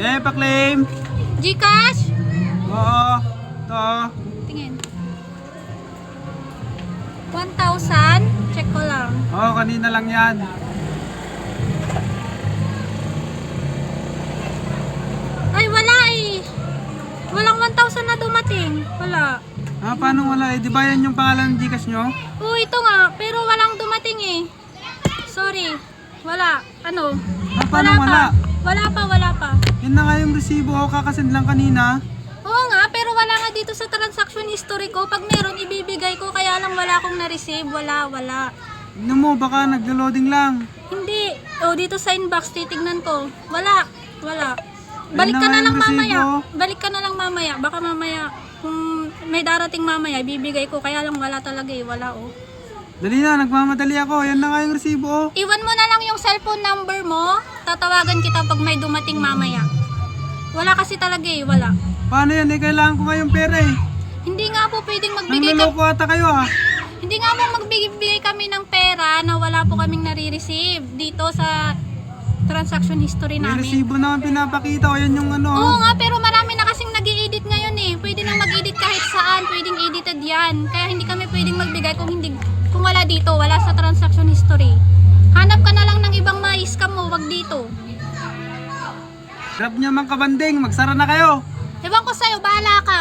Eh, pa-claim. Gcash? Oo. Ito. Tingin. 1,000? Check ko lang. Oo, kanina lang yan. Ay, wala eh. Walang 1,000 na dumating. Wala. Ah, paano wala eh? Di ba yan yung pangalan ng Gcash nyo? Oo, ito nga. Pero walang dumating eh. Sorry. Wala. Ano? Ah, paano wala? pa. Wala pa, wala pa. Yan na nga yung resibo ako kakasend lang kanina. Oo nga, pero wala nga dito sa transaction history ko. Pag meron, ibibigay ko. Kaya lang wala akong na-receive. Wala, wala. Tignan mo, baka naglo-loading lang. Hindi. O, dito sa inbox, titignan ko. Wala. Wala. Balik na ka nga na lang yung resibo. mamaya. Balik ka na lang mamaya. Baka mamaya, kung may darating mamaya, ibibigay ko. Kaya lang wala talaga eh. Wala oh. Dali na, nagmamadali ako. Yan na nga yung resibo. oh. Iwan mo na lang yung cellphone number mo. Tatawagan kita pag may dumating mamaya. Wala kasi talaga eh. Wala. Paano yan eh? Kailangan ko nga yung pera eh. Hindi nga po pwedeng magbigay ka Nangloloko ata kayo ah. Hindi nga po magbigay kami ng pera na wala po kaming nare-receive dito sa transaction history May namin. resibo naman pinapakita. O yan yung ano. Oo nga, pero marami na kasing nag edit ngayon eh. Pwede nang mag-edit kahit saan, pwedeng edited yan. Kaya hindi kami pwedeng magbigay kung hindi kung wala dito, wala sa transaction history. Hanap ka na lang ng ibang ma-scam mo, wag dito. Grab niya mang kabanding. Magsara na kayo. Ewan ko sa'yo, bahala ka.